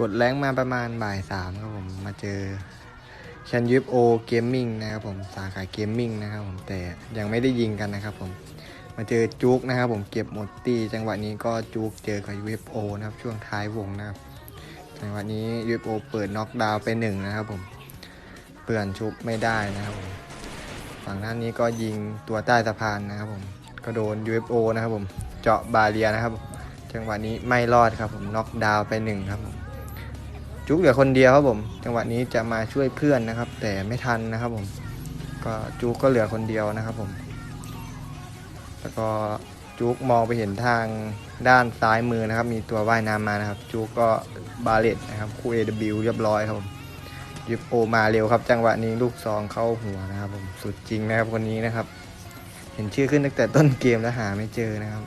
กดแรงมาประมาณบ่ายสามครับผมมาเจอชันยูโอเกมมิ่งนะครับผมสาขาเกมมิ่งนะครับผมแต่ยังไม่ได้ยิงกันนะครับผมมาเจอจุกนะครับผมเก็บหมดตีจังหวะนี้ก็จุกเจอกับ UFO นะครับช่วงท้ายวงนะครับจังหวะนี้ UFO เปิดน็อกดาวไปหนึ่งนะครับผมเปลื่อนชุบไม่ได้นะครับผมฝั่งด้านนี้ก็ยิงตัวใต้สะพานนะครับผมก็โดน UFO นะครับผมเจาะบาเรียนะครับ จังหวะนี้ไม่รอดครับผมน็อกดาวไปหนึ่งครับผม จุกเหลือคนเดียวครับผม จังหวะนี้จะมาช่วยเพื่อนนะครับ แต่ไม่ทันนะครับผม ก็จุกก็เหลือคนเดียวนะครับผม แล้วก็จุกมองไปเห็นทางด้านซ้ายมือนะครับ มีตัวว่ายน้ำมานะครับ จุกก็บาเลตนะครับคู่ AW เรียบร้อยครับผมยูโอมาเร็วครับ จังหวะนี้ลูกซองเข้าหัวนะครับผมสุดจริงนะครับคนนี้นะครับ เห็นชื่อขึ้นตั้งแต่ต้นเกมแล้วหาไม่เจอนะครับ